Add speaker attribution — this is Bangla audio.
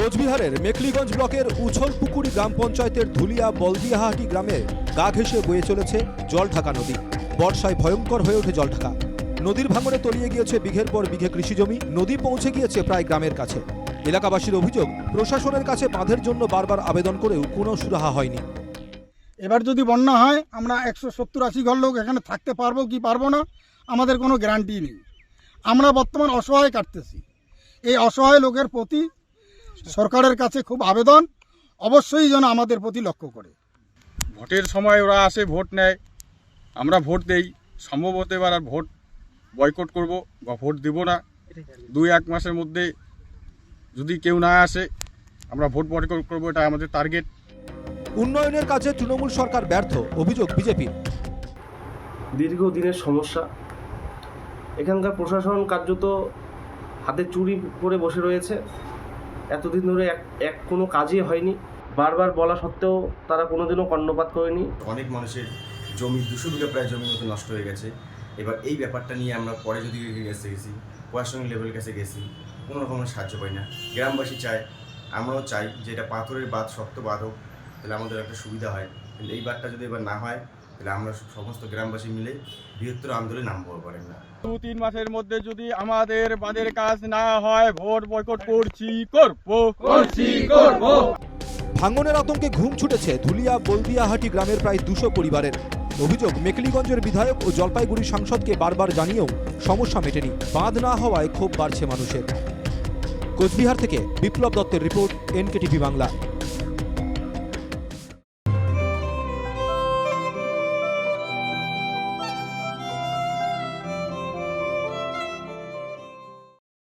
Speaker 1: কোচবিহারের মেকলিগঞ্জ ব্লকের উছলপুকুরি গ্রাম পঞ্চায়েতের ধুলিয়া বলদিয়াহাটি গ্রামে গা ঘেঁষে বয়ে চলেছে জলঢাকা নদী। বর্ষায় ভয়ঙ্কর হয়ে ওঠে জলঢাকা। নদীর ভাঙনে তলিয়ে গিয়েছে বিঘের পর বিঘে কৃষিজমি নদী পৌঁছে গিয়েছে প্রায় গ্রামের কাছে। এলাকাবাসীর অভিযোগ, প্রশাসনের কাছে বাঁধের জন্য বারবার আবেদন করেও কোনো সুরাহা হয়নি।
Speaker 2: এবার যদি বন্যা হয়, আমরা একশো সত্তর আশি ঘর লোক এখানে থাকতে পারব কি পারব না, আমাদের কোনো গ্যারান্টি নেই। আমরা বর্তমান অসহায় কাটতেছি। এই অসহায় লোকের প্রতি সরকারের কাছে খুব আবেদন অবশ্যই যেন আমাদের প্রতি লক্ষ্য করে।
Speaker 3: ভোটের সময় ওরা আসে ভোট নেয়। আমরা ভোট দেই। সম্ভবত এবার আর ভোট বয়কট করব বা ভোট দেব না। দুই এক মাসের মধ্যে যদি কেউ না আসে আমরা ভোট বয়কট করব এটা আমাদের টার্গেট
Speaker 1: উন্নয়নের কাছে তৃণমূল সরকার ব্যর্থ অভিযোগ বিজেপির
Speaker 4: দীর্ঘদিনের সমস্যা। এখানকার প্রশাসন কার্যত হাতে চুরি করে বসে রয়েছে। এতদিন ধরে এক এক কোনো কাজই হয়নি। বারবার বলা সত্ত্বেও তারা কোনোদিনও কর্ণপাত করেনি।
Speaker 5: অনেক মানুষের জমি, দুশো বিঘা প্রায় জমির মতো নষ্ট হয়ে গেছে। এবার এই ব্যাপারটা নিয়ে আমরা পরে যদি কাছে গেছি, প্রশাসনিক লেভেলের কাছে গেছি, কোনো রকমের সাহায্য পাই না। গ্রামবাসী চায়, আমরাও চাই যে এটা পাথরের বাঁধ, শক্ত বাঁধ হোক, তাহলে আমাদের একটা সুবিধা হয়। কিন্তু এই বাঁধটা যদি এবার না হয় তাহলে আমরা সমস্ত গ্রামবাসী মিলে বৃহত্তর আন্দোলনে নামবো পারেন না।
Speaker 3: দু তিন মাসের মধ্যে যদি আমাদের বাঁধের কাজ না হয় ভোট বয়কট করছি করব। করছি করব।
Speaker 1: ভাঙনের আতঙ্কে ঘুম ছুটেছে ধুলিয়া বলদিয়াহাটি গ্রামের প্রায় দুশো পরিবারের। অভিযোগ মেকলিগঞ্জের বিধায়ক ও জলপাইগুড়ি সাংসদকে বারবার জানিয়েও সমস্যা মেটেনি। বাঁধ না হওয়ায় ক্ষোভ বাড়ছে মানুষের। কোচবিহার থেকে বিপ্লব দত্তের রিপোর্ট এনকেটিভি বাংলা।